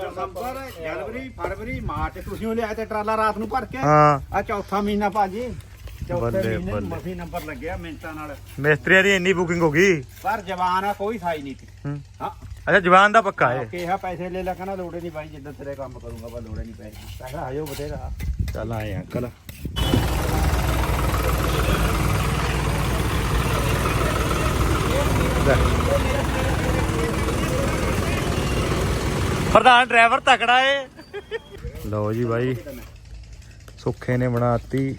ਦਸੰਬਰ ਜਨਵਰੀ ਫਰਵਰੀ March ਤੁਸੀਂ ਉਹ ਲਿਆਏ ਤੇ ਟਰਾਲਾ ਰਾਤ ਨੂੰ ਭਰ ਕੇ। ਹਾਂ। ਆ ਚੌਥਾ ਮਹੀਨਾ ਭਾਜੀ। ਚੌਥੇ ਬੱਲੇ, ਮਹੀਨੇ ਬੱਲੇ। ਮਸੀ ਨੰਬਰ ਲੱਗਿਆ ਮਿੰਟਾਂ ਨਾਲ। ਮਿਸਤਰੀਆਂ ਦੀ ਇੰਨੀ ਬੁਕਿੰਗ ਹੋ ਗਈ। ਪਰ ਜਵਾਨ ਆ ਕੋਈ ਸਾਈ ਨਹੀਂ ਤੀ ਹੂੰ। ਹਾਂ। ਅੱਛਾ ਜਵਾਨ ਦਾ ਪੱਕਾ ਏ ਕਿਹਾ ਪੈਸੇ ਲੈ ਲੈ ਕਹਿੰਦਾ ਲੋੜੇ ਨਹੀਂ ਭਾਈ ਜਿੱਦਾਂ ਤੇਰੇ ਕੰਮ ਕਰੂੰਗਾ ਬਸ ਲੋੜੇ ਨਹੀਂ ਪੈਸੇ। ਪੈਸਾ ਆਇਓ ਬਥੇਰਾ। ਚੱਲ ਆਏ ਅੰਕਲ। ਪ੍ਰਧਾਨ ਡਰਾਈਵਰ ਤਕੜਾ ਏ। ਲਓ ਜੀ ਬਾਈ ਸੁੱਖੇ ਨੇ ਬਣਾਤੀ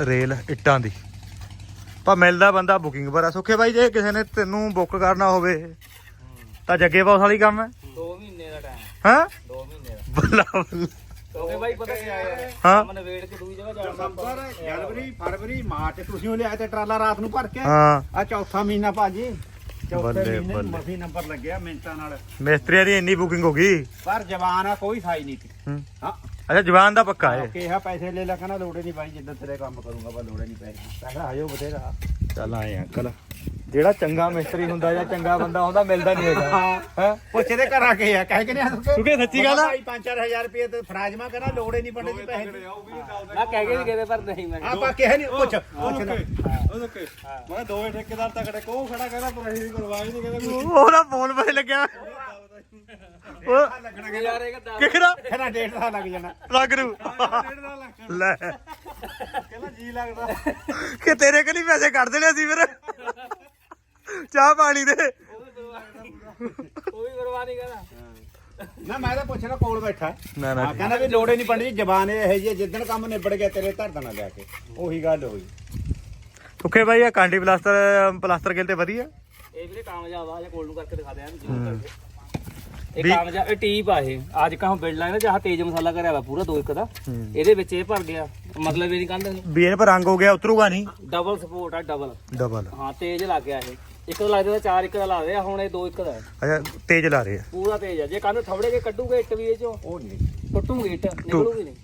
ਰੇਲ ਇੱਟਾਂ ਦੀ। ਪਰ ਮਿਲਦਾ ਬੰਦਾ ਬੁਕਿੰਗ ਪਰ ਆ। ਸੁੱਖੇ ਬਾਈ ਜੇ ਕਿਸੇ ਨੇ ਤੈਨੂੰ ਬੁੱਕ ਕਰਨਾ ਹੋਵੇ ਤਾਂ ਜੱਗੇ ਬਾਸ ਵਾਲੀ ਕੰਮ ਹੈ। 2 ਮਹੀਨੇ ਦਾ ਟਾਈਮ ਹਾਂ? 2 ਮਹੀਨੇ ਦਾ। ਬੱਲਾ ਬੱਲਾ। ਕਿਉਂਕਿ ਬਾਈ ਪਤਾ ਕੀ ਆਇਆ? ਹਾਂ। ਮਨ ਵੇੜ ਕੇ ਦੂਜੀ ਜਗ੍ਹਾ ਜਾਣਾ। ਜਨਵਰੀ ਫਰਵਰੀ ਮਾਰਚ ਤੁਸੀਂ ਉਹ ਲਿਆਏ ਤੇ ਟਰਾਲਾ ਰਾਤ ਨੂੰ ਭਰ ਕੇ ਹਾਂ। ਆ ਚੌਥਾ ਮਹੀਨਾ ਭਾਜੀ। ਬੱਲੇ, ਬੱਲੇ। ਮਸੀ ਨੰਬਰ ਲੱਗਿਆ ਮਿੰਟਾਂ ਨਾਲ। ਮਿਸਤਰੀਆਂ ਦੀ ਇੰਨੀ ਬੁਕਿੰਗ ਹੋ ਗਈ? ਪਰ ਜਵਾਨ ਆ ਕੋਈ ਸਾਈ ਨਹੀਂ ਤੀ ਹੂੰ। ਹਾਂ। ਅੱਛਾ ਜਵਾਨ ਦਾ ਪੱਕਾ ਏ ਕਿਹਾ ਪੈਸੇ ਲੈ ਲੈ ਕਹਿੰਦਾ ਲੋੜੇ ਨਹੀਂ ਭਾਈ ਜਿੱਦਾਂ ਤੇਰੇ ਕੰਮ ਕਰੂੰਗਾ ਬਸ ਲੋੜੇ ਨਹੀਂ ਪੈਸੇ। ਪੈਸਾ ਆਇਓ ਬਥੇਰਾ। ਚੱਲ ਆਏ ਅੰਕਲ। ਜਿਹੜਾ ਚੰਗਾ ਮਿਸਤਰੀ ਹੁੰਦਾ ਜਾਂ ਚੰਗਾ ਬੰਦਾ ਹੁੰਦਾ ਮਿਲਦਾ ਨਹੀਂ ਹੈਗਾ। ਹਾਂ। ਪੁੱਛਦੇ ਘਰਾਂ ਕੇ ਆ ਕਹਿ ਕੇ ਨਹੀਂ ਸੁੱਕੇ ਸੱਚੀ ਗੱਲ ਆ? ਭਾਈ 5-4000 ਰੁਪਏ ਤੇ ਫਰਾਜਮਾ ਕਹਿੰਦਾ ਲੋੜੇ ਨਹੀਂ ਪੰਡੇ ਦੀ ਪੈਸੇ ਦੀ। ਮੈਂ ਕਹਿ ਕੇ ਵੀ ਗਏ ਪਰ ਨਹੀਂ ਮੈਂ ਆਪਾਂ ਕਿਹਾ ਨਹੀਂ ਪੁੱਛ ਪੁੱਛ ਉਹ ਓਕੇ ਮੈਂ ਦੋਵੇਂ ਠੇਕੇਦਾਰ ਤਕੜੇ ਕੋ ਖੜਾ ਕਹਿੰਦਾ ਪਰ ਅਸੀਂ ਕਰਵਾਈ ਨਹੀਂ ਕਹਿੰਦਾ ਉਹਦਾ ਫੋਨ ਪੇ ਲੱਗਿਆ। ਉਹ ਇਹ ਕਿਖਰਾ ਕਹਿੰਦਾ ਡੇਢ ਸਾਲ ਲੱਗ ਜਾਣਾ। ਲੱਗ ਰੂ ਲੈ। ਕਹਿੰਦਾ ਜੀ ਲੱਗਦਾ। ਕਿ ਤੇਰੇ ਕਨੀ ਪੈਸੇ ਕੱਢ ਦੇਣੇ ਸੀ ਫਿਰ? ਚਾਹ ਪਾਣੀ ਦੇ। ਉਹ ਵੀ ਬਰਬਾਦੀ ਕਰਾ ਨਾ ਮੈਂ ਤਾਂ ਪੁੱਛਣਾ ਕੋਲ ਬੈਠਾ। ਨਾ ਨਾ। ਹਾਂ ਕਹਿੰਦਾ ਵੀ ਲੋੜੇ ਨਹੀਂ ਪੰਡੇ ਦੀ ਜ਼ਬਾਨ ਇਹ ਜੀ ਜਿੱਦਣ ਕੰਮ ਨਿਬੜ ਗਿਆ ਤੇਰੇ ਧਰ ਦੇਣਾ ਲਿਆ ਕੇ। ਉਹੀ ਗੱਲ ਹੋਈ। ਸੁੱਖੇ ਬਾਈ ਆ ਕਾਂਡੀ ਪਲਾਸਟਰ ਪਲਾਸਟਰ ਗਿਲ ਤੇ ਵਧੀਆ। ਇਹ ਵੀਰੇ ਕਾਮਯਾਬ ਆ ਜਾਂ ਕੋਲ ਨੂੰ ਕਰਕੇ ਦਿਖਾ ਦੇ ਆਂ ਜ਼ੂਮ ਕਰਕੇ। ਇਹ ਵੀ- ਕਾਮਯਾਬ ਇਹ ਟੀਪ ਆ ਇਹ। ਅੱਜ ਕਹਾਂ ਬਿਲਡ ਲਾਈਨ ਜਹਾਂ ਤੇਜ਼ ਮਸਾਲਾ ਕਰਿਆ ਵਾ ਪੂਰਾ ਦੋ ਇੱਕ ਦਾ। ਹੂੰ। ਇਹਦੇ ਵਿੱਚ ਇਹ ਭਰ ਗਿਆ। ਮਤਲਬ ਇਹਦੀ ਕੰਧ ਵੀ ਇਹ ਪਰ ਰੰਗ ਹੋ ਗਿਆ ਉਤਰੂਗਾ ਨਹੀਂ? ਡਬਲ ਸਪੋਰਟ ਆ ਡਬਲ ਡਬਲ ਹਾਂ ਤੇਜ਼ ਲੱਗ ਗਿਆ ਇਹ। ਇੱਕ ਦਾ ਲੱਗਦਾ ਚਾਰ ਇੱਕ ਦਾ ਲੱਗਦਾ ਹੁਣ ਇਹ ਦੋ ਇੱਕ ਦਾ ਹੈ। ਅੱਛਾ ਤੇਜ਼ ਲਾ ਰਹੇ ਆ। ਪੂਰਾ ਤੇਜ਼ ਆ। ਜੇ ਕੰਧ ਥਵੜੇ ਕੇ ਕੱਢੂਗੇ ਇੱਟ ਵੀ ਇਹ ਚੋਂ ਉਹ ਨਹੀਂ। ਟੁੱਟੂਗੀ ਇੱਟ ਨਿਕਲੂਗੀ ਨਹੀਂ।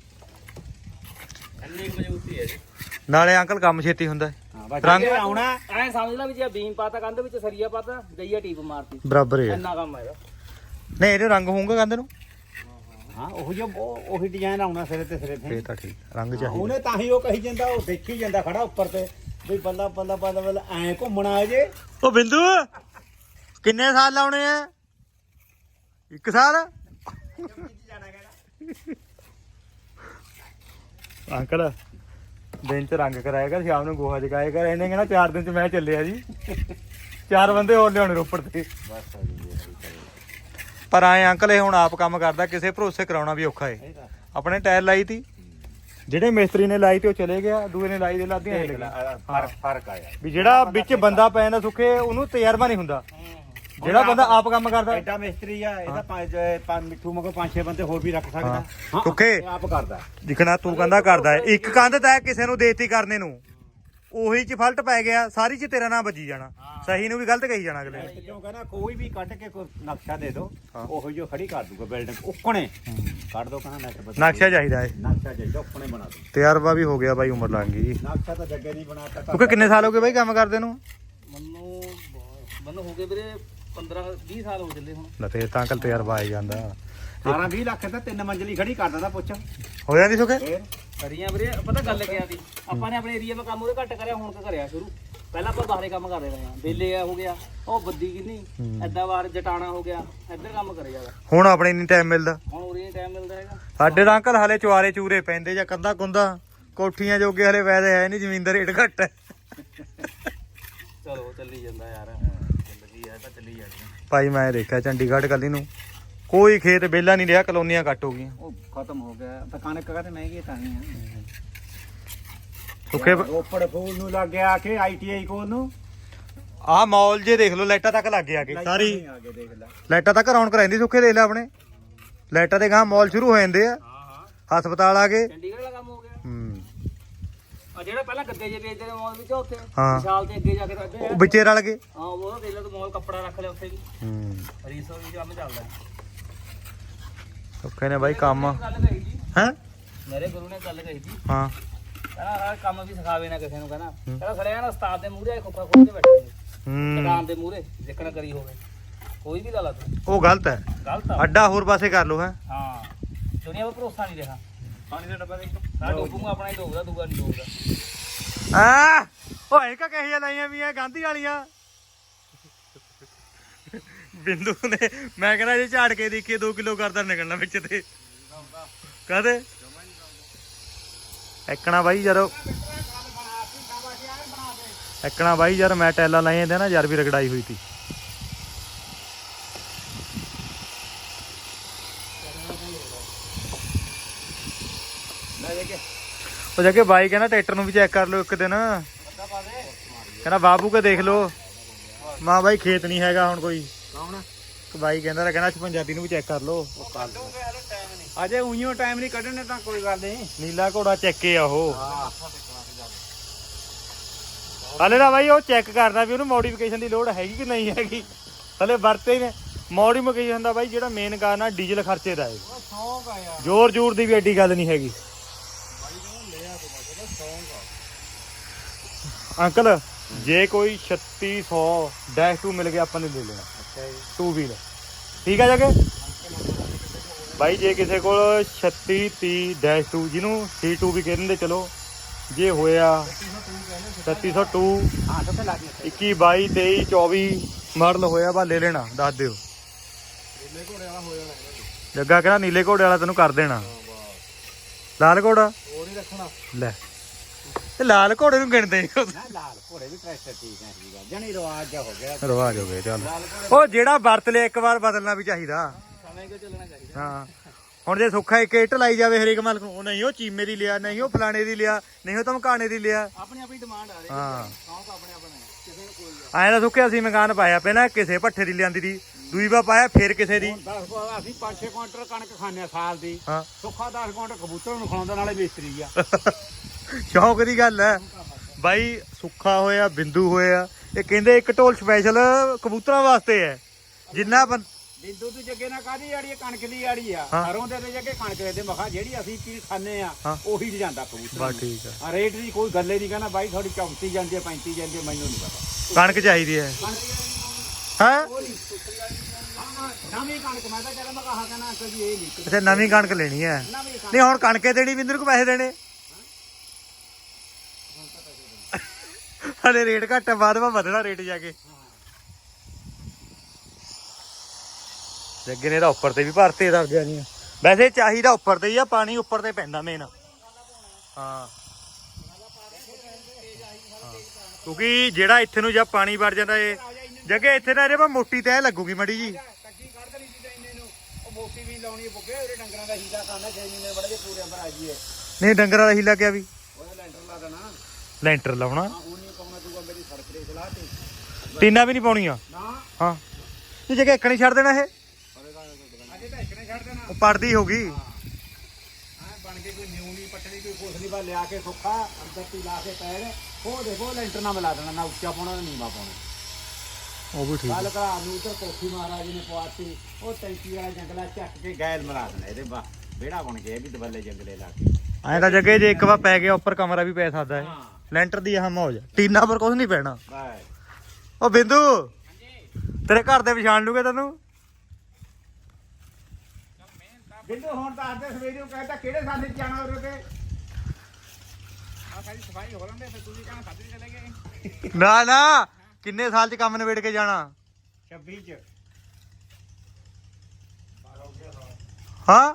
ਇੰਨੀ ਕੁ ਮਜ਼ਬੂਤੀ ਹੈ ਜੀ ਨਾਲੇ ਅੰਕਲ ਕੰਮ ਛੇਤੀ ਹੁੰਦਾ ਹੈ। ਹਾਂ ਬਸ ਰੰਗ- ਇਹ ਆਉਣਾ ਐ ਸਮਝ ਲੈ ਵੀ ਜੇ ਬੀਮ ਪਾਤਾ ਕੰਧ ਵਿੱਚ ਸਰੀਆ ਪਾਤਾ ਗਈਆ ਟੀਪ ਮਾਰਤੀ। ਬਰਾਬਰ ਹੀ ਆ। ਇੰਨਾ ਕੰਮ ਹੈ ਇਹਦਾ। ਇਹਦੇ ਰੰਗ ਹੋਊਗਾ ਕਹਿੰਦੇ ਨੂੰ? ਹਾਂ ਉਹ ਜੋ ਉਹ- ਡਿਜ਼ਾਈਨ ਆਉਣਾ ਸਿਰੇ ਤੇ ਸਿਰੇ ਤੇ। ਫੇਰ ਤਾਂ ਠੀਕ ਰੰਗ ਚਾਹੀਦਾ। ਉਹਨੇ ਤਾਂ ਹੀ ਉਹ ਕਹੀ ਜਾਂਦਾ ਉਹ ਦੇਖੀ ਜਾਂਦਾ ਖੜਾ ਉੱਪਰ ਤੇ ਵੀ ਬੱਲਾ ਬੱਲਾ ਬੱਲਾ ਬੱਲਾ ਐ ਘੁੰਮਣਾ ਜੇ। ਉਹ ਬਿੰਦੂ ਕਿੰਨੇ ਸਾਲ ਲਾਉਣੇ ਆ? ਇੱਕ ਸਾਲ? ਅੰਕਲ ਦਿਨ ਚ ਰੰਗ ਕਰਾਇਆ ਕਰ ਸ਼ਾਮ ਨੂੰ ਗੋਹਾ ਜਗਾਇਆ ਕਰ ਇਹਨੇ ਕਹਿੰਦਾ ਚਾਰ ਦਿਨ ਚ ਮੈਂ ਚੱਲਿਆ ਜੀ। ਚਾਰ ਬੰਦੇ ਹੋਰ ਲਿਆਉਣੇ ਰੋਪੜ ਤੇ। ਪਰ ਆਏ ਅੰਕਲ ਇਹ ਹੁਣ ਆਪ ਕੰਮ ਕਰਦਾ ਕਿਸੇ ਭਰੋਸੇ ਕਰਾਉਣਾ ਵੀ ਔਖਾ ਏ। ਆਪਣੇ ਟਾਇਰ ਲਾਈ ਤੀ। ਜਿਹੜੇ ਮਿਸਤਰੀ ਨੇ ਲਾਈ ਤੇ ਉਹ ਚਲੇ ਗਿਆ ਦੂਏ ਨੇ ਲਾਈ ਦੇ ਲਾਦੀਆਂ ਲੈ ਫ਼ਰਕ ਫ਼ਰਕ ਆਇਆ। ਵੀ ਜਿਹੜਾ ਵਿੱਚ ਬੰਦਾ ਪੈ ਜਾਂਦਾ ਸੁੱਕੇ ਉਹਨੂੰ ਤਜਰਬਾ ਨਹੀਂ ਹੁੰਦਾ। ਜਿਹੜਾ ਬੰਦਾ ਆਪ ਕੰਮ ਕਰਦਾ। ਐਡਾ ਮਿਸਤਰੀ ਆ ਇਹਦਾ ਪੰਜ ਪੰਜ ਮਿੱਠੂ ਮਗਰ ਪੰਜ ਛੇ ਬੰਦੇ ਹੋਰ ਵੀ ਰੱਖ ਸਕਦਾ। ਇਹ ਆਪ ਕਰਦਾ। ਦਿਖਣਾ ਤੂੰ ਕਹਿੰਦਾ ਕਰਦਾ ਇੱਕ ਕੰਧ ਤਾਂ ਕਿਸੇ ਨੂੰ ਦੇਤੀ ਕਰਨੇ ਨੂੰ। ਉਹੀ ਚ ਫਲਟ ਪੈ ਗਿਆ ਸਾਰੀ ਚ ਤੇਰਾ ਨਾਮ ਵੱਜੀ ਜਾਣਾ। ਸਹੀ ਨੂੰ ਵੀ ਗਲਤ ਕਹੀ ਜਾਣਾ ਅਗਲੇ ਨੇ। ਕਿਉਂ ਕਹਿੰਦਾ ਕੋਈ ਵੀ ਕੱਢ ਕੇ ਕੋਈ ਨਕਸ਼ਾ ਦੇ ਦਿਓ। ਉਹੋ ਜੋ ਖੜੀ ਕਰ ਦੂਗਾ ਬਿਲਡਿੰਗ ਉੱਕਣੇ। ਕੱਢ ਦੋ ਕਹਿੰਦਾ ਨਕਸ਼ਾ ਬਣਾ ਨਕਸ਼ਾ ਚਾਹੀਦਾ ਹੈ ਨਕਸ਼ਾ ਚਾਹੀਦਾ ਉੱਕਣੇ ਬਣਾ ਦੋ ਤਜਰਬਾ ਵੀ ਹੋ ਗਿਆ ਬਾਈ ਉਮਰ ਲੰਘ ਗਈ। ਨਕਸ਼ਾ ਤਾਂ ਜੱਗੇ ਨਹੀਂ ਬਣਾਤਾ ਕਿਉਂਕਿ ਕਿੰਨੇ ਸਾਲ ਹੋ ਗਏ ਬਾਈ ਕੰਮ ਕਰਦੇ ਨੂੰ? ਮੈਨੂੰ ਮੈਨੂੰ ਹੋ ਗਏ ਵੀਰੇ 15 20 ਸਾਲ ਹੋ ਚੱਲੇ ਹੁਣ। ਨਾ ਤੇ ਤਾਂ ਅੰਕਲ ਤਜਰਬਾ ਆ ਜਾਂਦਾ। 18 20 ਲੱਖ ਤਾਂ ਤਿੰਨ ਮੰਜ਼ਲੀ ਖੜੀ ਕਰ ਦਿੰਦਾ ਪੁੱਛ। ਹੋ ਜਾਂਦੀ ਸੁੱਕੇ ਕਰੀਆਂ ਵੀਰੇ ਪਤਾ ਗੱਲ ਕਿਆ ਸੀ। ਆਪਾਂ ਨੇ ਆਪਣੇ ਏਰੀਆ 'ਚ ਕੰਮ ਉਹਦੇ ਘੱਟ ਕਰਿਆ ਹੁਣ ਕਿ ਕਰਿਆ ਸ਼ੁਰੂ। ਪਹਿਲਾਂ ਆਪਾਂ ਬਾਹਰੇ ਕੰਮ ਕਰਦੇ ਰਹੇ ਹਾਂ। ਬੇਲੇ ਆ ਹੋ ਗਿਆ। ਉਹ ਬੱਦੀ ਕਿੰਨੀ? ਐਦਾਂ ਵਾਰ ਜਟਾਣਾ ਹੋ ਗਿਆ। ਇੱਧਰ ਕੰਮ ਕਰੇ ਜਾਦਾ ਹੁਣ ਆਪਣੇ ਨਹੀਂ ਟਾਈਮ ਮਿਲਦਾ। ਹੁਣ ਉਰੇ ਟਾਈਮ ਮਿਲਦਾ ਹੈਗਾ। ਸਾਡੇ ਤਾਂ ਅੰਕਲ ਹਲੇ ਚੁਆਰੇ ਚੂਰੇ ਪੈਂਦੇ ਜਾਂ ਕੰਦਾ ਕੁੰਦਾ ਕੋਠੀਆਂ ਜੋਗੇ ਹਲੇ ਵੈਦੇ ਹੈ ਨਹੀਂ ਜ਼ਮੀਨ ਦਾ ਰੇਟ ਘੱਟ ਹੈ। ਚਲੋ ਚੱਲੀ ਜਾਂਦਾ ਯਾਰ। ਜ਼ਿੰਦਗੀ ਹੈ ਤਾਂ ਚੱਲੀ ਜਾਂਦੀ। ਭਾਈ ਮੈਂ ਦੇਖਿਆ ਚੰਡੀਗੜ੍ਹ ਕੱਲੀ ਨੂੰ। ਕੋਈ ਖੇਤ ਵਿਹਲਾ ਨਹੀਂ ਰਿਹਾ ਕਲੋਨੀਆਂ ਕੱਟ ਹੋ ਗਈਆਂ। ਉਹ ਖਤਮ ਹੋ ਗਿਆ। ਤਾਂ ਕਣਕ ਕਹਿੰਦੇ ਮਹਿੰਗੀ ਤਾਂ ਨਹੀਂ ਆ। ਸੁੱਕੇ ਰੋਪੜ ਫੂਲ ਨੂੰ ਲੱਗ ਗਿਆ ਕਿ ਆਈਟੀਆਈ ਕੋਲ ਨੂੰ। ਆਹ ਮੌਲ ਜੇ ਦੇਖ ਲਓ ਲਾਈਟਾਂ ਤੱਕ ਲੱਗ ਗਿਆ ਕਿ ਸਾਰੀ। ਆ ਕੇ ਦੇਖ ਲੈ। ਲਾਈਟਾਂ ਤੱਕ ਰੌਣਕ ਰਹਿੰਦੀ ਸੁੱਕੇ ਦੇਖ ਲੈ ਆਪਣੇ। ਲਾਈਟਾਂ ਦੇ ਗਾਂ ਮੌਲ ਸ਼ੁਰੂ ਹੋ ਜਾਂਦੇ ਆ। ਹਸਪਤਾਲ ਆ ਗਏ। ਚੰਡੀਗੜ੍ਹ ਦਾ ਕੰਮ ਹੋ ਗਿਆ। ਹੂੰ। ਆ ਜਿਹੜਾ ਪਹਿਲਾਂ ਗੱਦੇ ਜੇ ਵੇਚਦੇ ਨੇ ਮਾਲ ਵਿੱਚ ਉੱਥੇ। ਹਾਂ। ਵਿਸ਼ਾਲ ਦੇ ਅੱਗੇ ਜਾ ਕੇ ਰੱਖਦੇ ਉਹ ਵਿੱਚੇ ਰਲ ਗਏ। ਹਾਂ ਉਹ ਦੇ ਲੈ ਤੂੰ ਮਾਲ ਕੱਪੜਾ ਰੱਖ ਲਿਆ ਉੱਥੇ ਵੀ। ਹੂੰ। ਰੀਸੋ ਵੀ ਕੰਮ ਚੱਲਦਾ। ਸੁੱਕੇ ਨੇ ਬਾਈ ਕੰਮ। ਗੱਲ ਹੈ? ਮੇਰੇ ਗੁਰੂ ਨੇ ਗੱਲ ਕਹੀ ਸੀ। ਹਾਂ। ਕਹਿੰਦਾ ਹਰ ਕੰਮ ਵੀ ਸਿਖਾਵੇ ਨਾ ਕਿਸੇ ਨੂੰ ਕਹਿੰਦਾ। ਕਹਿੰਦਾ ਖੜਿਆ ਨਾ ਉਸਤਾਦ ਦੇ ਮੂਹਰੇ ਖੋਖਾ ਖੋਲ ਕੇ ਬੈਠੇ ਹੂੰ। ਦੁਕਾਨ ਦੇ ਮੂਹਰੇ ਜਿੱਕਣ ਕਰੀ ਹੋਵੇ। ਕੋਈ ਵੀ ਲਾ ਲਾ ਤੂੰ। ਉਹ ਗਲਤ ਹੈ। ਗਲਤ ਆ। ਅੱਡਾ ਹੋਰ ਪਾਸੇ ਕਰ ਲੋ ਹੈ। ਹਾਂ। ਦੁਨੀਆ 'ਤੇ ਭਰੋਸਾ ਨਹੀਂ ਰਿਹਾ। ਪਾਣੀ ਦਾ ਡੱਬਾ ਦੇਖ। ਮੈਂ ਡੋਬੂਗਾ ਆਪਣਾ ਹੀ ਡੋਬਦਾ ਦੂਗਾ ਨਹੀਂ ਡੋਬਦਾ ਆ ਉਹ ਐਨਕਾਂ ਕਹੇ ਲਾਈਆਂ ਵੀ ਆ ਗਾਂਧੀ ਵਾਲੀਆਂ। ਬਿੰਦੂ ਨੇ। ਮੈਂ ਕਹਿੰਦਾ ਜੇ ਝਾੜ ਕੇ ਦੇਖੀਏ 2 ਕਿਲੋ ਕਰਦਾ ਨਿਕਲਣਾ ਵਿੱਚ ਤੇ। ਕਹਦੇ? ਐਕਣਾ ਬਾਈ ਯਾਰ। ਐਕਣਾ ਬਾਈ ਯਾਰ, ਮੈਂ ਟੈਲਾਂ ਲਾਈਆਂ ਤੇ ਨਾ, ਯਾਰ ਵੀ ਰਗੜਾਈ ਹੋਈ ਤੀ। ਉਹ ਜਾ ਬਾਈ ਕਹਿੰਦਾ ਟਰੈਕਟਰ ਨੂੰ ਵੀ ਚੈੱਕ ਕਰ ਲਓ ਇੱਕ ਦਿਨ। ਕਹਿੰਦਾ ਬਾਬੂ ਕੇ ਦੇਖ ਲਓ। ਮਾਂ ਬਾਈ ਖੇਤ ਨਹੀਂ ਹੈਗਾ ਹੁਣ ਕੋਈ। ਬਾਈ ਕਹਿੰਦਾ ਰ ਕਹਿੰਦਾ ਪੰਜਾਬੀ ਨੂੰ ਵੀ ਚੈੱਕ ਕਰ ਲਓ। ਅਜੇ ਉਈਓ ਟਾਈਮ ਨਹੀਂ ਕੱਢਣੇ ਤਾਂ ਕੋਈ ਗੱਲ ਨਹੀਂ। ਨੀਲਾ ਘੋੜਾ ਚੈੱਕੇ ਆ ਉਹ। ਹਲੇ ਤਾਂ ਬਾਈ ਉਹ ਚੈੱਕ ਕਰਦਾ ਵੀ ਉਹਨੂੰ ਮੋਡੀਫਿਕੇਸ਼ਨ ਦੀ ਲੋੜ ਹੈਗੀ ਕਿ ਨਹੀਂ ਹੈਗੀ। ਹਲੇ ਵਰਤੇ ਹੀ ਨੇ। ਮੋਡੀਫਿਕੇਸ਼ਨ ਦਾ ਬਾਈ ਜਿਹੜਾ ਮੇਨ ਕਾਰਨ ਆ ਡੀਜ਼ਲ ਖਰਚੇ ਦਾ ਹੈ ਸ਼ੌਂਕ ਆ ਯਾਰ। ਜ਼ੋਰ ਜ਼ੋਰ ਦੀ ਵੀ ਐਡੀ ਗੱਲ ਨਹੀਂ ਹੈਗੀ। ਅੰਕਲ ਜੇ ਕੋਈ 3600 ਡੈਸ਼ 2 ਮਿਲ ਗਿਆ ਆਪਾਂ ਨੇ ਲੈ ਲੈਣਾ ਟੂ ਵੀਲ ਠੀਕ ਹੈ ਜਗੇ ਬਾਈ ਜੇ ਕਿਸੇ ਕੋਲ 36 30 ਡੈਸ਼ 2 ਜਿਹਨੂੰ C2 ਵੀ ਕਹਿੰਦੇ ਚਲੋ ਜੇ ਹੋਇਆ 3602 ਹਾਂ ਕਿੱਥੇ ਲੱਗ ਗਿਆ 21 22 23 24 ਮਾਡਲ ਹੋਇਆ ਬਾ ਲੈ ਲੈਣਾ ਦੱਸ ਦਿਓ। ਨੀਲੇ ਘੋੜੇ ਵਾਲਾ ਹੋ ਜਾਣਾ। ਜੱਗਾ ਕਹਿੰਦਾ ਨੀਲੇ ਘੋੜੇ ਵਾਲਾ ਤੈਨੂੰ ਕਰ ਦੇਣਾ। ਲਾਲ ਘੋੜਾ? ਉਹ ਨਹੀਂ ਰੱਖਣਾ। ਲੈ। ਤੇ ਲਾਲ ਘੋੜੇ ਨੂੰ ਗਿਣਦੇ ਨਾ ਲਾਲ ਘੋੜੇ ਵੀ ਟਰੈਕਟਰ ਠੀਕ ਹੈ ਠੀਕ ਹੈ ਜਣੀ ਰਿਵਾਜ ਹੋ ਗਿਆ। ਰਵਾਜ ਹੋ ਗਏ ਚੱਲ। ਉਹ ਜਿਹੜਾ ਵਰਤ ਲਿਆ ਇੱਕ ਵਾਰ ਬਦਲਣਾ ਵੀ ਚਾਹੀਦਾ। ਸਮੇਂ ਕੇ ਚੱਲਣਾ ਚਾਹੀਦਾ? ਹਾਂ। ਹੁਣ ਜੇ ਸੁੱਖਾ ਇੱਕ ਇੱਟ ਲਾਈ ਜਾਵੇ ਹਰੇਕ ਮਾਲਕ ਨੂੰ ਉਹ ਨਹੀਂ ਉਹ ਚੀਮੇ ਦੀ ਲਿਆ ਨਹੀਂ ਉਹ ਫਲਾਣੇ ਦੀ ਲਿਆ ਨਹੀਂ ਉਹ ਧਮਕਾਣੇ ਦੀ ਲਿਆ। ਆਪਣੀ ਆਪਣੀ ਡਿਮਾਂਡ ਆ ਰਹੀ ਹਾਂ। ਸ਼ੌਂਕ ਆਪਣੇ ਆਪਣੇ ਕਿਸੇ ਨੂੰ ਕੋਈ ਤਾਂ ਸੁੱਖਿਆ ਅਸੀਂ ਮਕਾਨ ਪਾਇਆ ਪਹਿਲਾਂ ਕਿਸੇ ਭੱਠੇ ਦੀ ਲਿਆਂਦੀ ਦੀ ਦੂਈ ਵਾਰ ਪਾਇਆ ਫਿਰ ਕਿਸੇ ਦੀ। 10 ਅਸੀਂ 5-6 ਕੁਇੰਟਲ ਕਣਕ ਖਾਂਦੇ ਆ ਸਾਲ ਦੀ। ਹਾਂ। ਸੁੱਖਾ 10 ਕੁਇੰਟਲ ਕਬੂਤਰ ਨੂੰ ਖਾਉਂਦਾ ਨਾਲੇ ਮਿਸਤਰੀ ਆ। ਸ਼ੌਂਕ ਦੀ ਗੱਲ ਹੈ। ਬਾਈ ਸੁੱਖਾ ਹੋਇਆ ਬਿੰਦੂ ਹੋਇਆ। ਇਹ ਕਹਿੰਦੇ ਇੱਕ ਢੋਲ ਸਪੈਸ਼ਲ ਕਬੂਤਰਾਂ ਵਾਸਤੇ ਹੈ। ਜਿੰਨਾ ਬੰ- ਬਿੰਦੂ ਦੀ ਜੱਗੇ ਨਾਲ ਕਾਦੀ ਆੜੀ ਆ? ਕਣਕ ਦੀ ਆੜੀ ਆ। ਹਾਂ। ਸਰੋਂ ਦੇ ਤੇ ਜੱਗੇ ਕਣਕ ਦੇ ਤੇ। ਮਖਾ ਜਿਹੜੀ ਅਸੀਂ ਚੀਜ਼ ਖਾਂਦੇ ਆ ਹਾਂ। ਉਹੀ ਜਾਂਦਾ ਕਬੂਤਰ ਬਸ ਠੀਕ ਆ। ਰੇਟ ਦੀ ਕੋਈ ਗੱਲੇ ਨਹੀਂ ਕਹਿੰਦਾ ਬਾਈ ਥੋੜੀ 34 ਜਾਂਦੀ ਹੈ 35 ਜਾਂਦੀ ਹੈ ਮੈਨੂੰ ਨਹੀਂ ਪਤਾ। ਕਣਕ ਚਾਹੀਦੀ ਹੈ। ਕਣਕ ਹੈ? ਨਵੀਂ ਕਣਕ ਮੈਂ ਤਾਂ ਕਹਿੰਦਾ ਮੈਂ ਕਹਾ ਕਹਿੰਦਾ ਅੰਕਲ ਜੀ ਇਹ ਨਹੀਂ। ਇੱਥੇ ਨਵੀਂ ਕਣਕ ਲੈਣੀ ਹੈ। ਨਵੀਂ ਕਣਕ। ਨਹੀਂ ਹੁਣ ਕਣਕੇ ਦੇਣੀ ਬਿੰਦਰ ਕੋ ਪੈਸੇ ਦੇਣੇ? ਹਲੇ ਰੇਟ ਘੱਟ ਹੈ ਬਾਅਦ ਵਿੱਚ ਵਧਣਾ ਰੇਟ ਜਾ ਕੇ। ਜੱਗੇ ਨੇ ਤਾਂ ਉੱਪਰ ਤੇ ਵੀ ਭਰਤੇ ਦਾ ਨਹੀਂ ਵੈਸੇ ਚਾਹੀਦਾ ਉੱਪਰ ਤੇ ਹੀ ਆ ਪਾਣੀ ਉੱਪਰ ਤੇ ਪੈਂਦਾ ਮੇਨ ਹਾਂ। ਹਾਂ। ਕਿਉਂਕਿ ਜਿਹੜਾ ਇੱਥੇ ਨੂੰ ਜਾਂ ਪਾਣੀ ਵੜ ਜਾਂਦਾ ਏ ਜੱਗੇ ਇੱਥੇ ਨਾ ਇਹਦੇ ਪਾ ਮੋਟੀ ਤੈ ਲੱਗੂਗੀ ਮੜੀ ਜੀ। ਕੱਚੀ ਕੱਢ ਦੇਣੀ ਸੀ ਇੰਨੇ ਨੂੰ। ਉਹ ਮੋਟੀ ਵੀ ਲਾਉਣੀ ਬੁੱਗੇ ਉਹਦੇ ਡੰਗਰਾਂ ਦਾ ਹੀਲਾ ਕਰਨਾ 6 ਮਹੀਨੇ ਬੜੇ ਜੇ ਪੂਰੇ ਅੰਦਰ ਆ ਜੀਏ। ਨਹੀਂ ਡੰਗਰਾਂ ਦਾ ਹੀਲਾ ਗਿਆ ਵੀ? ਉਹਦਾ ਲੈਂਟਰ ਲਾ ਦੇਣਾ। ਲੈਂਟਰ ਲਾਉਣਾ। ਉਹ ਨਹੀਂ ਪਾਉਣਾ ਤੂੰ ਮੇਰੀ ਸੜਕ ਦੇ ਸਲਾਹ ਤੇ। ਟੀਨਾ ਵੀ ਨਹੀਂ ਪਾਉਣੀਆਂ? ਨਾ। ਹਾਂ। ਇਹ ਇੱਕ ਨਹੀਂ ਛੱਡ ਦੇਣਾ ਇਹ। ਅਜੇ ਤਾਂ ਇੱਕ ਨੇ ਛੱਡ ਦੇਣਾ। ਉਹ ਪੜਦੀ ਹੋਗੀ ਹਾਂ। ਬਣ ਕੇ ਕੋਈ ਨਿਊ ਨਹੀਂ ਪੱਟਣੀ ਕੋਈ ਕੁਛ ਨਹੀਂ ਬਾ ਲਿਆ ਕੇ ਸੁੱਖਾ ਅੰਦਰ ਤੀ ਲਾ ਕੇ ਪੈਰ। ਉਹ ਦੇਖੋ ਲੈਂਟਰ ਨਾ ਮਿਲਾ ਦੇਣਾ ਨਾ ਉੱਚਾ ਪਾਉਣਾ ਨਾ ਨੀਵਾ ਪਾਉਣਾ। ਉਹ ਵੀ ਠੀਕ ਕੱਲ ਘਰਾ ਨੂੰ ਉਧਰ ਕੋਠੀ ਮਹਾਰਾਜ ਨੇ ਪਵਾਤੀ। ਉਹ ਟੈਂਕੀ ਵਾਲਾ ਜੰਗਲਾ ਚੱਕ ਕੇ ਗੈਲ ਮਿਲਾ ਦੇਣਾ ਇਹਦੇ ਬਾ ਵਿਹੜਾ ਬਣ ਗਿਆ ਇਹ ਵੀ ਦਬੱਲੇ ਜੰਗਲੇ ਲਾ ਕੇ। ਐਂ ਤਾਂ ਜੱਗੇ ਜੇ ਇੱਕ ਵਾਰ ਪੈ ਗਿਆ ਉੱਪਰ ਕਮਰਾ ਵੀ ਪੈ ਸਕਦਾ ਹੈ। ਹਾਂ। ਲੈਂਟਰ ਦੀ ਆਹ ਮੌਜ ਟੀਨਾ ਪਰ ਕੁਝ ਨਹੀਂ ਪੈਣਾ। ਬਾਏ ਉਹ ਬਿੰਦੂ ਤੇਰੇ ਘਰ ਦੇ ਪਛਾਣ ਲੂਗੇ ਤੈਨੂੰ? ਬਿੰਦੂ ਹੁਣ ਤਾਂ ਅੱਜ ਸਵੇਰੇ ਨੂੰ ਕਹਿੰਦਾ ਕਿਹੜੇ ਸਾਲੇ ਜਾਣਾ ਉਹਦੇ ਤੇ? ਆ ਸਾਰੀ ਸਫ਼ਾਈ ਹੋ ਲੰਦੇ ਫਿਰ ਤੁਸੀਂ ਕਹਿੰਦਾ ਸਾਡੀ ਚਲੇ ਗਏ। ਨਾ ਨਾ। ਕਿੰਨੇ ਸਾਲ ਚ ਕੰਮ ਨਿਬੇੜ ਕੇ ਜਾਣਾ? 26 ਚ। ਹਾਂ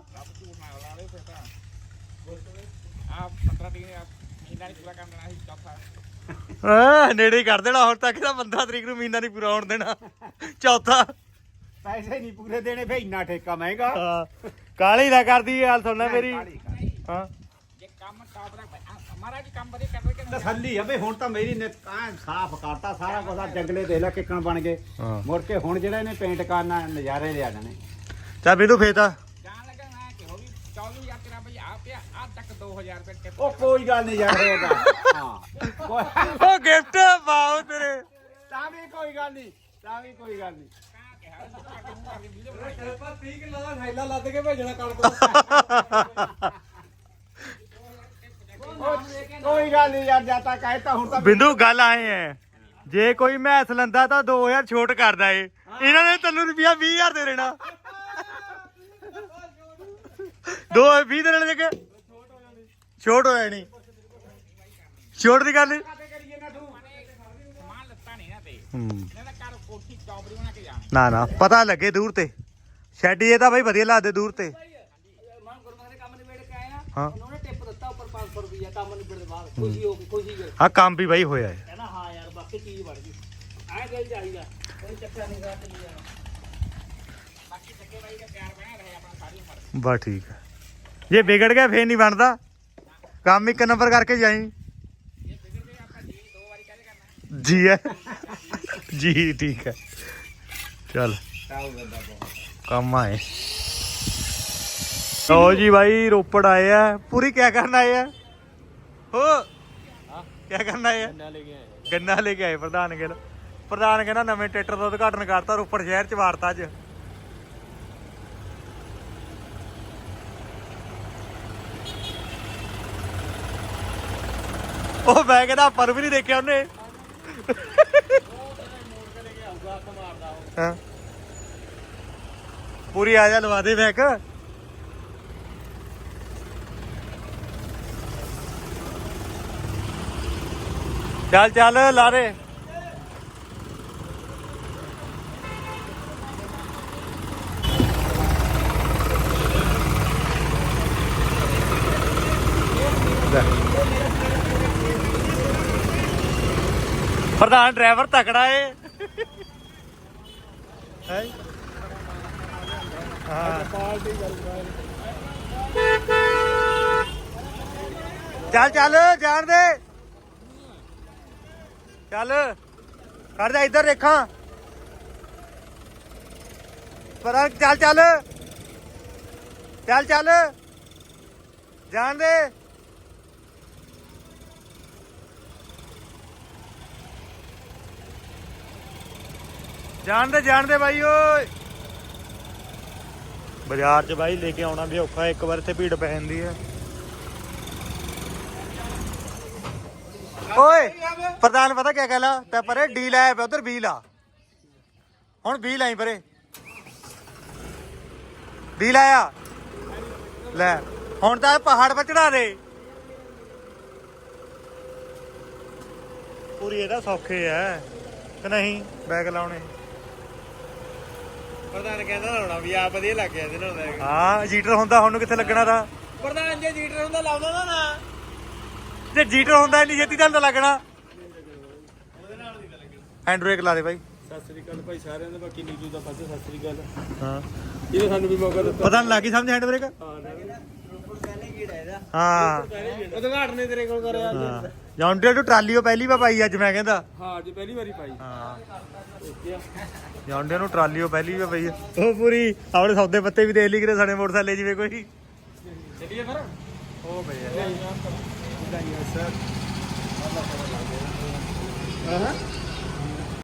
ਆ 15 ਦਿਨ ਮਹੀਨਾ ਨਹੀਂ ਪੂਰਾ ਕਰਨਾ ਸੀ ਚੌਥਾ। ਆ ਨੇੜੇ ਹੀ ਕਰ ਦੇਣਾ ਹੁਣ ਤੱਕ ਤਾਂ 15 ਤਰੀਕ ਨੂੰ ਮਹੀਨਾ ਨਹੀਂ ਪੂਰਾ ਹੋਣ ਦੇਣਾ। ਚੌਥਾ। ਪੈਸੇ ਨਹੀਂ ਪੂਰੇ ਦੇਣੇ ਫੇ ਇੰਨਾ ਠੇਕਾ ਮਹਿੰਗਾ। ਹਾਂ। ਕਾਲੀ ਨਾ ਕਰਦੀ ਇਹ ਹਾਲ ਸੁਣਨਾ ਮੇਰੀ। ਹਾਂ। ਜੇ ਕੰਮ ਟਾਪ ਦਾ ਮਹਾਰਾਜ ਕੰਮ ਵਧੀਆ ਕਰਦੇ ਕਿ ਨਹੀਂ ਤਸੱਲੀ ਆ ਬਈ ਹੁਣ ਤਾਂ ਮੇਰੀ ਨੇ ਸਾਫ਼ ਕਰਤਾ ਸਾਰਾ ਕੁਝ ਆ ਜੰਗਲੇ ਦੇ ਲੈ ਕਿੱਕਣ ਬਣ ਗਏ। ਹਾਂ। ਮੁੜ ਕੇ ਹੁਣ ਜਿਹੜਾ ਇਹਨੇ ਪੇਂਟ ਕਰਨਾ ਨਜ਼ਾਰੇ ਲਿਆ ਜਾਣੇ ਚੱਲ ਬਿੰਦੂ ਫੇਤਾ ਜਾਣ ਲੱਗਾ ਮੈਂ ਕਿ ਹੋ ਵੀ 24000 ਤੇਰਾ ਭਈ ਆ ਪਿਆ ਆ ਤੱਕ 2000 ਰੁਪਏ ਟਿਪ ਉਹ ਕੋਈ ਗੱਲ ਨਹੀਂ ਯਾਰ ਇਹਦਾ ਹਾਂ। ਕੋਈ- ਉਹ ਗਿਫਟ ਪਾਓ ਤੇਰੇ। ਤਾਂ ਵੀ ਕੋਈ ਗੱਲ ਨਹੀਂ ਤਾਂ ਵੀ ਕੋਈ ਗੱਲ ਨਹੀਂ। ਕਾ ਕਿਹਾ ਮੂੰਹ ਕਰਕੇ ਵੀਡੀਓ ਬਣਾਈ। ਕੋਈ ਕੋਈ ਗੱਲ ਨਹੀਂ ਯਾਰ ਜਾਂ ਤਾਂ ਕਹਿਤਾ ਹੁਣ ਤਾਂ ਬਿੰਦੂ ਗੱਲ ਆਏ ਐ। ਜੇ ਕੋਈ ਮੈਥ ਲੰਦਾ ਤਾਂ 2000 ਛੋਟ ਕਰਦਾ ਏ। ਇਹਨਾਂ ਨੇ ਤੈਨੂੰ ਰੁਪਿਆ 20000 ਦੇ ਦੇਣਾ। ਦੋ 20 ਦੇ ਦੇਣੇ ਕਿ ਛੋਟ ਹੋ ਜਾਣੀ। ਛੋਟ ਦੀ ਗੱਲ ਨੀ। ਸਮਾਨ ਲੱਤਾ ਨਹੀਂ ਨਾ ਤੇ ਹੂੰ ਇਹਨਾਂ ਦਾ ਘਰ ਕੋਠੀ ਚੌਬਰੀ ਬਣਾ ਕੇ ਜਾਣੀ ਨਾ ਨਾ ਪਤਾ ਲੱਗੇ ਦੂਰ ਤੇ। ਸ਼ੈਡ ਇਹ ਤਾਂ ਬਾਈ ਵਧੀਆ ਲੱਗਦੇ ਦੂਰ ਤੇ। ਮਾਨ ਗੁਰਮਖ ਦੇ ਕੰਮ ਨਿਬੇੜ ਕੇ ਆਏ ਨਾ ਹਾਂ। ਉਹਨਾਂ ਨੇ ਟਿਪ ਦਿੱਤਾ ਉੱਪਰ 500 ਰੁਪਈਆ ਕੰਮ ਨਿਬੇੜ ਦੇ ਬਾਅਦ ਖੁਸ਼ੀ ਹੋ ਖੁਸ਼ੀ ਗਈ ਕੰਮ ਵੀ ਬਾਈ ਹੋਇਆ ਹੈ। ਕਹਿੰਦਾ ਹਾਂ ਯਾਰ ਬਾਕੀ ਚੀਜ਼ ਬਣ ਗਈ। ਐ ਦਿਲ ਚਾਹੀਦਾ। ਕੋਈ ਚੱਕਰ ਨਹੀਂ ਰਾਤ ਨਹੀਂ ਜਾਣਾ। ਬਾਕੀ ਸੱਕੇ ਬਾਈ ਦਾ ਪਿਆਰ ਬਣਿਆ ਰਹੇ ਆਪਣਾ ਸਾਰੀ ਉਮਰ। ਬਸ ਠੀਕ ਹੈ। ਜੇ ਵਿਗੜ ਗਿਆ ਫੇਰ ਨਹੀਂ ਬਣਦਾ। ਕੰਮ ਇੱਕ ਨੰਬਰ ਕਰਕੇ ਜਾਈ। ਆਪਾਂ ਜੀ ਦੋ ਵਾਰੀ ਕਹਦੇ ਕਰਨਾ ਜੀ ਹੈ। ਜੀ ਠੀਕ ਹੈ। ਚੱਲ। ਕੰਮ ਆਏ। ਲੋ ਜੀ ਭਾਈ ਰੋਪੜ ਆਏ ਆ। ਪੂਰੀ ਕਿਆ ਕਰਨ ਆਏ ਆ? ਕੇ ਆਏ ਗੰਨਾ ਲੈ ਕੇ ਆਏ ਪ੍ਰਧਾਨ ਗਿਲ। ਪ੍ਰਧਾਨ ਕਹਿੰਦਾ ਨਵੇਂ ਟਰੈਕਟਰ ਦਾ ਉਦਘਾਟਨ ਕਰਤਾ ਰੋਪੜ ਸ਼ਹਿਰ ਚ ਵਾਰਤਾ ਅੱਜ। ਉਹ ਮੈਂ ਕਹਿੰਦਾ ਪਰ ਵੀ ਨਹੀਂ ਦੇਖਿਆ ਉਹਨੇ। ਪੂਰੀ ਆ ਜਾ ਲਵਾ ਦੇ ਬੈਕ। ਚੱਲ ਚੱਲ ਲਾ ਦੇ ਪ੍ਰਧਾਨ ਡਰਾਈਵਰ ਤਕੜਾ ਏ। ਹੈ ਹਾਂ। ਚੱਲ ਚੱਲ ਜਾਣ ਦੇ। ਚੱਲ ਕਰ ਜਾ ਇੱਧਰ ਦੇਖਾਂ ਪਰ, ਚੱਲ ਚੱਲ। ਚੱਲ ਚੱਲ। ਜਾਣ ਦੇ। ਜਾਣ ਦੇ ਜਾਣ ਦੇ ਬਾਈ, ਓਏ। ਬਾਜ਼ਾਰ 'ਚ ਬਾਈ ਲੈ ਕੇ ਆਉਣਾ ਵੀ ਔਖਾ, ਇੱਕ ਵਾਰ ਇੱਥੇ ਭੀੜ ਪੈ ਜਾਂਦੀ ਹੈ। ਓਏ ਪ੍ਰਧਾਨ ਪਤਾ ਕਿਆ ਕਹਿਲਾ ਤੇ ਪਰੇ ਡੀ ਲਾਇਆ ਪਿਆ ਉਧਰ ਬੀ ਲਾ। ਹੁਣ ਬੀ ਲਾਈ ਪਰੇ। ਬੀ ਲਾਇਆ। ਲੈ ਹੁਣ ਤਾਂ ਇਹ ਪਹਾੜ ਚੜਾ ਦੇ। ਪੂਰੀ ਇਹਦਾ ਸੌਖੇ ਐ ਕਿ ਨਹੀਂ? ਬੈਗ ਲਾਉਣੇ। ਪ੍ਰਧਾਨ ਕਹਿੰਦਾ ਲਾਉਣਾ ਵੀ ਆ ਵਧੀਆ ਲੱਗ ਗਿਆ ਇਹਦੇ ਨਾਲ ਹਾਂ ਜੀਟਰ ਹੁੰਦਾ ਹੁਣ ਨੂੰ ਕਿੱਥੇ ਲੱਗਣਾ ਦਾ ਪ੍ਰਧਾਨ ਜੇ ਜੀਟਰ ਹੁੰਦਾ ਲਾਉਂਦਾ ਨਾ। ਜੇ ਜੀਟਰ ਹੁੰਦਾ ਇੰਨੀ ਛੇਤੀ ਤਾਂ ਲੱਗਣਾ। ਹੈਂਡ ਬ੍ਰੇਕ ਲਾ ਦੇ ਬਾਈ। ਸਤਿ ਸ੍ਰੀ ਅਕਾਲ ਭਾਈ ਸਾਰਿਆਂ ਨੂੰ ਬਾਕੀ ਨੀਜੂ ਦਾ ਪਾਸੇ ਸਤਿ ਸ੍ਰੀ ਅਕਾਲ। ਹਾਂ। ਇਹਨੇ ਸਾਨੂੰ ਵੀ ਮੌਕਾ ਦਿੱਤਾ। ਪਤਾ ਨਹੀਂ ਲੱਗੀ ਸਮਝ ਹੈਂਡ ਬ੍ਰੇਕ ਹਾਂ। ਉਦਘਾਟਨ ਨੇ ਤੇਰੇ ਕੋਲ ਕਰਿਆ ਹਾਂ। ਜੌਂਡੀਅਰ ਨੂੰ ਟਰਾਲੀ ਉਹ ਪਹਿਲੀ ਵਾਰ ਪਾਈ ਅੱਜ ਮੈਂ ਕਹਿੰਦਾ। ਹਾਂ ਅੱਜ ਪਹਿਲੀ ਵਾਰੀ ਪਾਈ। ਹਾਂ। ਜੌਂਡੀਅਰ ਨੂੰ ਟਰਾਲੀ ਉਹ ਪਹਿਲੀ ਵਾਰ ਪਈ। ਉਹ ਪੂਰੀ ਆਪਣੇ ਸੌਦੇ ਪੱਤੇ ਵੀ ਦੇਖ ਲਈ ਕਿਤੇ ਸਾਡੇ ਮੋਟਰਸਾਈਕਲ ਜਿਵੇਂ ਕੋਈ। ਚੱਲੀਏ ਫਿਰ। ਉਹ ਪਈ ਹਾਂ